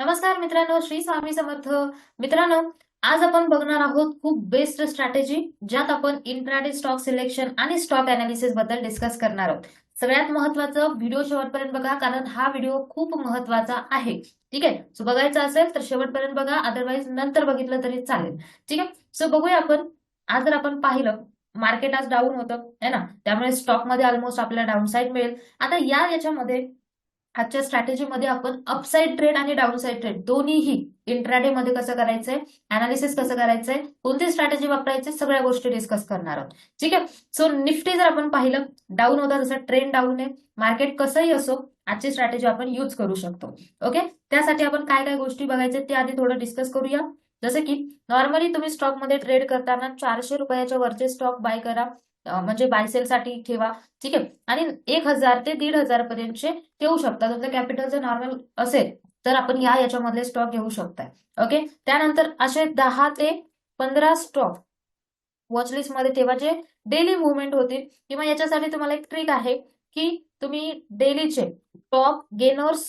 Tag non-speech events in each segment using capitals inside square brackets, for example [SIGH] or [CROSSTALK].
नमस्कार मित्रांनो श्री स्वामी समर्थ. मित्रांनो आज आपण बघणार आहोत खूप बेस्ट स्ट्रॅटेजी ज्यात आपण इंट्राडे स्टॉक सिलेक्शन आणि स्टॉक अनालिसिसबद्दल डिस्कस करणार आहोत. सगळ्यात महत्वाचं व्हिडिओ शेवटपर्यंत बघा कारण हा व्हिडिओ खूप महत्त्वाचा आहे. ठीक आहे? सो बघायचा असेल तर शेवटपर्यंत बघा अदरवाईज नंतर बघितलं तरी चालेल. ठीक आहे? सो बघूया आपण. आज जर आपण पाहिलं मार्केट आज डाऊन होतं है ना? त्यामुळे स्टॉकमध्ये ऑलमोस्ट आपल्याला डाऊन साईड मिळेल. आता या याच्यामध्ये आजच्या स्ट्रॅटेजीमध्ये आपण अपसाईड ट्रेड आणि डाऊनसाईड ट्रेड दोन्हीही इंट्राडे मध्ये कसं करायचंय अनालिसिस कसं करायचंय कोणती स्ट्रॅटेजी वापरायची सगळ्या गोष्टी डिस्कस करणार आहोत. ठीक आहे? सो निफ्टी जर आपण पाहिलं डाऊन होता जसं ट्रेंड डाऊन आहे. मार्केट कसंही असो आजची स्ट्रॅटेजी आपण यूज करू शकतो. ओके त्यासाठी आपण काय काय गोष्टी बघायच्या ते आधी थोडं डिस्कस करूया. जसं की नॉर्मली तुम्ही स्टॉकमध्ये ट्रेड करताना चारशे रुपयाच्या वरचे स्टॉक बाय करा. म्हणजे बायसेलसाठी साठी ठेवा. ठीक आहे? आणि एक हजार ते दीड हजार पर्यंतचे ठेवू शकता. तुमचं कॅपिटल जर नॉर्मल असेल तर आपण या याच्यामधले स्टॉक घेऊ शकताय. ओके? त्यानंतर असे दहा ते पंधरा स्टॉक वॉचलिस्टमध्ये ठेवा जे डेली मुवमेंट होतील किंवा याच्यासाठी तुम्हाला एक ट्रिक आहे की तुम्ही डेलीचे टॉप गेनर्स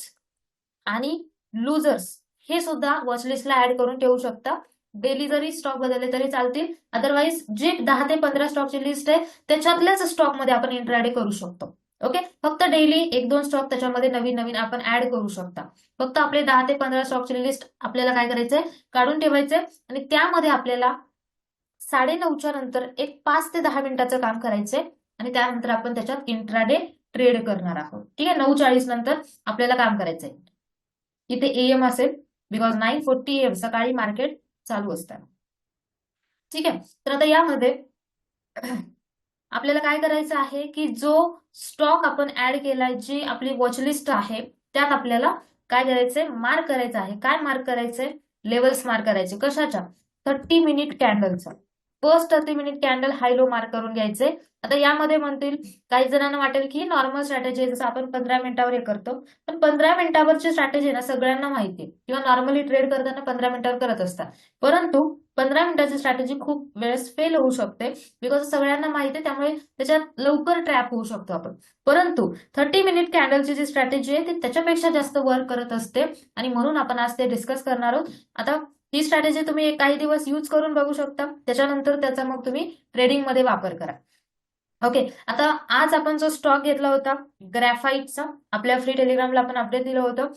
आणि लुजर्स हे सुद्धा वॉचलिस्टला ऍड करून ठेवू शकता. डेली जरी स्टॉक बदलले तरी चालतील. अदरवाईज जे दहा ते पंधरा स्टॉकची लिस्ट आहे त्याच्यातल्याच स्टॉकमध्ये आपण इंट्राडे करू शकतो. ओके फक्त डेली एक दोन स्टॉक त्याच्यामध्ये नवीन नवीन आपण ऍड करू शकता. फक्त आपले दहा ते पंधरा स्टॉकची लिस्ट आपल्याला काय करायचंय? काढून ठेवायचंय. आणि त्यामध्ये आपल्याला साडे नऊच्या नंतर एक पाच ते दहा मिनिटाचं काम करायचंय. आणि त्यानंतर आपण त्याच्यात इंट्राडे ट्रेड करणार आहोत. ठीक आहे? नऊ चाळीस नंतर आपल्याला काम करायचंय. इथे एएम असेल. बिकॉज नाईन फोर्टी एम सकाळी मार्केट चालू असतात ठीक आहे? तर आता यामध्ये आपल्याला काय करायचं आहे की जो स्टॉक आपण ऍड केलाय जी आपली वॉचलिस्ट आहे त्यात आपल्याला काय करायचंय? मार्क करायचं आहे. काय मार्क करायचंय? लेवल्स मार्क करायचे. कशाच्या? Thirty minute कॅन्डलचा first thirty minute candle high low mark करून घ्यायचे. आता यामध्ये म्हणतील काही जणांना वाटेल की नॉर्मल स्ट्रॅटेजी जसं आपण पंधरा मिनिटावर हे करतो. पण पंधरा मिनिटावरची स्ट्रॅटेजी ना सगळ्यांना माहिती आहे. किंवा नॉर्मली ट्रेड करताना पंधरा मिनिटावर करत असतात. परंतु पंधरा मिनिटाची स्ट्रॅटेजी खूप वेळेस फेल होऊ शकते. बिकॉज सगळ्यांना माहिती आहे त्यामुळे त्याच्यात लवकर ट्रॅप होऊ शकतो आपण. परंतु थर्टी मिनिट कॅन्डलची जी स्ट्रॅटेजी आहे ती त्याच्यापेक्षा जास्त वर्क करत असते. आणि म्हणून आपण आज ते डिस्कस करणार आहोत. आता ही स्ट्रॅटेजी तुम्ही एक काही दिवस यूज करून बघू शकता. त्याच्यानंतर त्याचा मग तुम्ही ट्रेडिंगमध्ये वापर करा. ओके आता आज आपण जो स्टॉक घेतला होता ग्रॅफाईटचा आपल्या फ्री टेलिग्रामला आपण अपडेट दिलं होतं.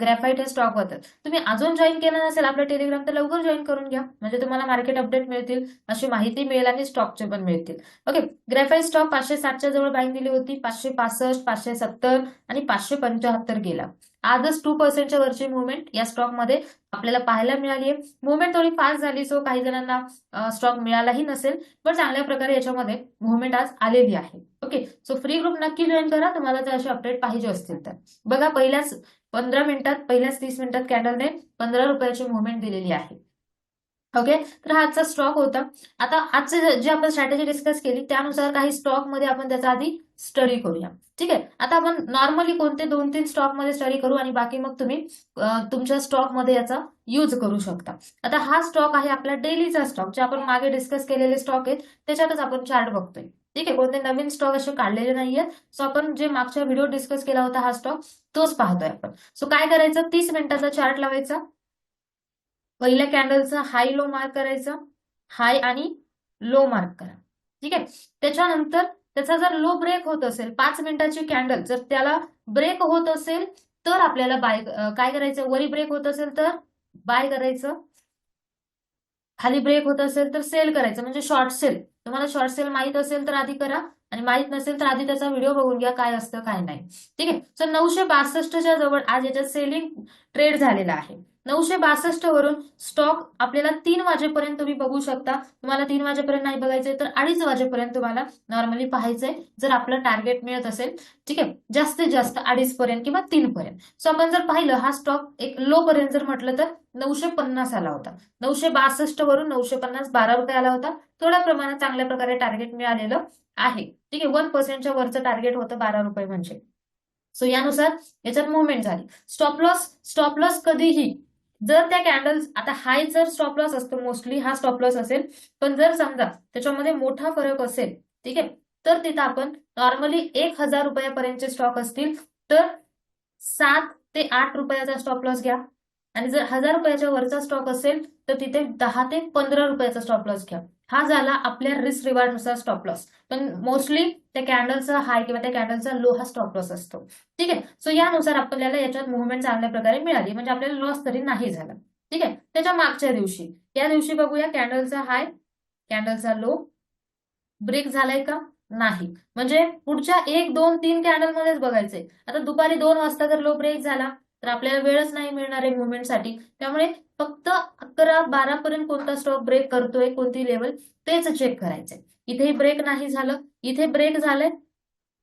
ग्रॅफाईट हे स्टॉक होतं. तुम्ही अजून जॉईन केलं नसेल आपलं टेलिग्राम तर लवकर जॉईन करून घ्या. म्हणजे तुम्हाला मार्केट अपडेट मिळतील अशी माहिती मिळेल आणि स्टॉकचे पण मिळतील. ओके ग्रॅफाईट स्टॉक पाचशे साठच्या जवळ बाईंग दिली होती. पाचशे पासष्ट पाचशे सत्तर आणि पाचशे पंच्याहत्तर गेला. आजच टू पर्सेंटच्या वरची मुवमेंट या स्टॉकमध्ये आपल्याला पाहायला मिळाली आहे मुवमेंट थोडी फास्ट झाली सो काही जणांना स्टॉक मिळालाही नसेल पण चांगल्या प्रकारे याच्यामध्ये मुवमेंट आज आलेली आहे. ओके सो फ्री ग्रुप नक्की जॉईन करा तुम्हाला जर असे अपडेट पाहिजे असतील तर. बघा पहिल्याच पंधरा मिनिटात पहिल्याच तीस मिनिटात कॅन्डलने पंधरा रुपयाची मुवमेंट दिलेली आहे. ओके तर हा आजचा स्टॉक होता. आता आजचे जे आपण स्ट्रॅटेजी डिस्कस केली त्यानुसार काही स्टॉकमध्ये आपण त्याचा आधी स्टडी करूया. ठीक आहे? आता आपण नॉर्मली कोणते दोन तीन स्टॉकमध्ये स्टडी करू आणि बाकी मग तुम्ही तुमच्या स्टॉकमध्ये याचा यूज करू शकता. आता हा स्टॉक आहे आपला डेलीचा स्टॉक जे आपण मागे डिस्कस केलेले स्टॉक आहेत त्याच्यातच आपण चार्ट बघतोय. ठीक आहे? कोणते नवीन स्टॉक असे काढलेले नाहीयेत. सो आपण जे मागच्या व्हिडिओ डिस्कस केला होता हा स्टॉक तोच पाहतोय आपण. सो काय करायचं? तीस मिनिटाचा चार्ट लावायचा. पहिल्या कॅन्डलचा हाय लो मार्क करायचा. हाय आणि लो मार्क करा. ठीक आहे? त्याच्यानंतर त्याचा जर लो ब्रेक होत असेल पाच मिनिटाची कॅन्डल जर त्याला ब्रेक होत असेल तर आपल्याला बाय काय करायचं? वरी ब्रेक होत असेल तर बाय करायचं. खाली ब्रेक होत असेल तर सेल करायचं. म्हणजे शॉर्ट सेल तुम्हाला शॉर्ट सेल माहीत असेल तर आधी करा. आणि माहीत नसेल तर आधी त्याचा व्हिडिओ बघून घ्या काय असतं काय नाही. ठीक आहे? सो नऊशे बासष्टच्या जवळ आज याच्यात सेलिंग ट्रेड झालेला आहे. नऊशे बासष्ट वरून स्टॉक आपल्याला तीन वाजेपर्यंत तुम्ही बघू शकता. तुम्हाला तीन वाजेपर्यंत नाही बघायचंय तर अडीच वाजेपर्यंत तुम्हाला नॉर्मली पाहायचंय जर आपलं टार्गेट मिळत असेल. ठीक आहे? जास्तीत जास्त अडीच पर्यंत किंवा तीन पर्यंत सो आपण जर पाहिलं हा स्टॉक एक लो पर्यंत जर म्हटलं तर नऊशे पन्नास आला होता. नऊशे बासष्ट वरून नऊशे पन्नास बारा रुपये आला होता. थोड्या प्रमाणात चांगल्या प्रकारे टार्गेट मिळालेलं आहे. ठीक आहे? वन पर्सेंटच्या वरचं टार्गेट होतं बारा रुपये म्हणजे. सो यानुसार याच्यात मुवमेंट झाली. स्टॉप लॉस स्टॉप लॉस कधीही जर त्या कॅन्डल्स आता हाय जर स्टॉप लॉस असतो मोस्टली हा स्टॉप लॉस असेल पण जर समजा त्याच्यामध्ये मोठा फरक असेल ठीक आहे तर तिथं आपण नॉर्मली एक हजार रुपयापर्यंतचे स्टॉक असतील तर सात ते आठ रुपयाचा स्टॉप लॉस घ्या. आणि जर हजार रुपयाच्या वरचा स्टॉक असेल तर तिथे दहा ते पंधरा रुपयाचा स्टॉप लॉस घ्या. हा झाला आपल्या रिस्क रिवॉर्डनुसार स्टॉप लॉस पण मोस्टली त्या कॅन्डलचा हाय किंवा त्या कॅन्डलचा लो हा स्टॉप लॉस असतो. ठीक आहे? सो यानुसार आपल्याला याच्यात मुवमेंट चांगल्या प्रकारे मिळाली. म्हणजे आपल्याला लॉस तरी नाही झाला. ठीक आहे? त्याच्या मागच्या दिवशी. या दिवशी बघूया कॅन्डलचा हाय कॅन्डलचा लो ब्रेक झालाय का? नाही. म्हणजे पुढच्या एक दोन तीन कॅन्डल मध्येच बघायचंय. आता दुपारी दोन वाजता जर लो ब्रेक झाला तर आपल्याला वेळच नाही मिळणार आहे मुवमेंटसाठी त्यामुळे फक्त अकरा बारा पर्यंत कोणता स्टॉक ब्रेक करतोय कोणती लेवल तेच चेक करायचंय. इथेही ब्रेक नाही झालं. इथे ब्रेक झालंय.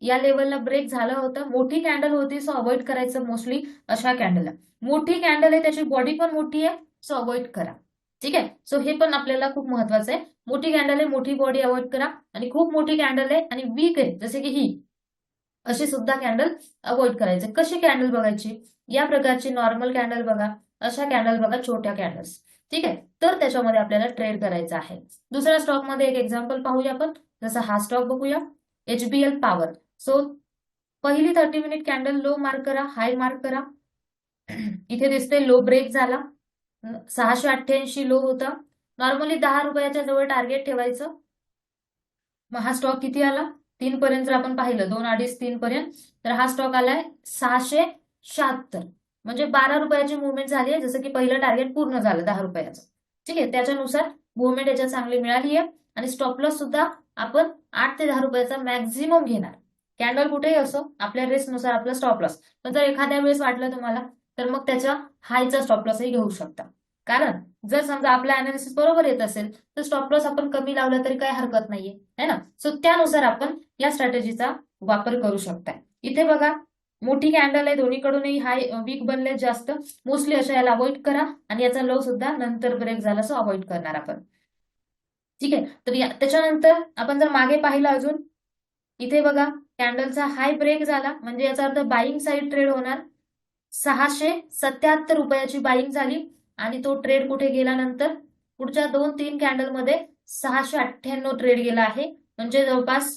या लेवलला ब्रेक झाला होता. मोठी कॅन्डल होती सो अवॉइड करायचं मोस्टली अशा कॅन्डलला मोठी कॅन्डल आहे त्याची बॉडी पण मोठी आहे सो अवॉइड करा. ठीक आहे? सो हे पण आपल्याला खूप महत्वाचं आहे. मोठी कॅन्डल आहे मोठी बॉडी अवॉइड करा. आणि खूप मोठी कॅन्डल आहे आणि वीक आहे जसे की ही. अशी सुद्धा कॅन्डल अवॉइड करायचे. कशी कॅन्डल बघायची? या प्रकारची नॉर्मल कॅन्डल बघा अशा कॅन्डल बघा छोट्या कॅन्डल्स ठीक आहे? तर त्याच्यामध्ये आपल्याला ट्रेड करायचं आहे. दुसऱ्या स्टॉकमध्ये एक एक्झाम्पल पाहूया आपण. जसं हा स्टॉक बघूया. एचबीएल पॉवर सो पहिली thirty minute candle low mark करा हाय मार्क करा. [CLEARS THROAT] इथे दिसते लो ब्रेक झाला. सहाशे अठ्ठ्याऐंशी लो होता. नॉर्मली दहा रुपयाच्या जवळ टार्गेट ठेवायचं. मग हा स्टॉक किती आला? तीन पर्यंत जर आपण पाहिलं दोन अडीच तीन पर्यंत तर हा स्टॉक आलाय सहाशे शहात्तर. म्हणजे बारा रुपयाची मुवमेंट झाली आहे जसं की पहिलं टार्गेट पूर्ण झालं दहा रुपयाचं. ठीक आहे त्याच्यानुसार मुवमेंट याच्यात चांगली मिळाली आहे आणि स्टॉप लॉस सुद्धा आपण आठ ते दहा रुपयाचा मॅक्झिमम घेणार. कॅन्डल कुठेही असो आपल्या रेसनुसार आपला स्टॉप लॉस पण जर एखाद्या वेळेस वाटलं तुम्हाला तर मग त्याच्या हायचा स्टॉप लॉसही घेऊ शकता. कारण जर समजा आपला अनालिसिस बरोबर येत असेल तर स्टॉप लॉस आपण कमी लावला तरी काही हरकत नाहीये है ना? सो त्यानुसार आपण या स्ट्रॅटेजीचा वापर करू शकताय. इथे बघा मोठी कॅन्डल आहे दोन्हीकडूनही हाय वीक बनले जास्त. मोस्टली अशा याला अवॉइड करा आणि याचा लो सुद्धा नंतर ब्रेक झाला सो अवॉइड करणार आपण. ठीक आहे? तर त्याच्यानंतर आपण जर मागे पाहिलं अजून इथे बघा कॅन्डलचा हाय ब्रेक झाला म्हणजे याचा अर्थ बाईंग साईड ट्रेड होणार. सहाशे सत्याहत्तर रुपयाची बाईंग झाली. आणि तो ट्रेड कुठे गेल्यानंतर पुढच्या दोन तीन कॅन्डलमध्ये सहाशे अठ्ठ्याण्णव ट्रेड गेला आहे. म्हणजे जवळपास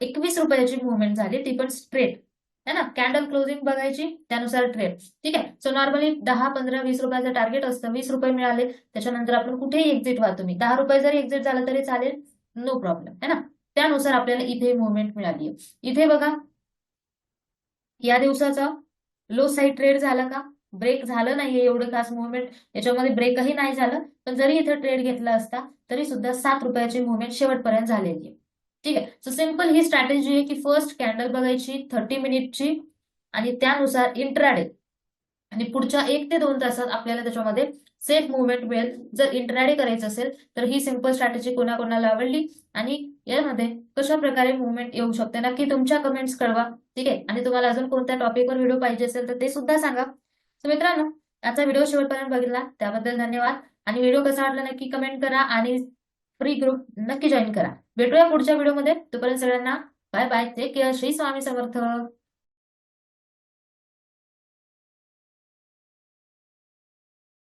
एकवीस रुपयाची मुवमेंट झाली. ती पण स्ट्रेट है ना? कॅन्डल क्लोजिंग बघायची त्यानुसार ट्रेड ठीक आहे? सो नॉर्मली दहा पंधरा वीस रुपयाचं टार्गेट असतं. वीस रुपये मिळाले त्याच्यानंतर आपण कुठेही एक्झिट व्हा तुम्ही दहा रुपये जरी एक्झिट झालं तरी चालेल. नो प्रॉब्लेम है ना? त्यानुसार आपल्याला इथे मुवमेंट मिळाली इथे बघा. या दिवसाचा लो साईड ट्रेड झाला का? ब्रेक झालं नाहीये एवढं खास मुवमेंट याच्यामध्ये ब्रेकही नाही झालं पण जरी इथे ट्रेड घेतला असता तरी सुद्धा सात रुपयाची मुवमेंट शेवटपर्यंत झालेली आहे. ठीक आहे. सो सिंपल ही स्ट्रॅटेजी आहे की फर्स्ट कॅन्डल बघायची थर्टी मिनिटची आणि त्यानुसार इंट्राडे आणि पुढच्या एक ते दोन तासात आपल्याला त्याच्यामध्ये सेफ मुवमेंट मिळेल. जर इंट्राडे करायचं असेल तर ही सिंपल स्ट्रॅटेजी कोणाकोणाला आवडली? आणि यामध्ये कशा प्रकारे मुवमेंट येऊ शकते? नक्की तुमच्या कमेंट्स कळवा. ठीक आहे. आणि तुम्हाला अजून कोणत्या टॉपिकवर व्हिडिओ पाहिजे असेल तर ते सुद्धा सांगा. सो मित्रांनो आजचा व्हिडिओ शेवटपर्यंत बघितला. त्याबद्दल धन्यवाद. आणि व्हिडिओ कसा वाटला नक्की कमेंट करा आणि फ्री ग्रुप नक्की जॉईन करा. भेटूया पुढच्या व्हिडिओमध्ये तोपर्यंत सगळ्यांना bye bye take care Shri Swami Samarth.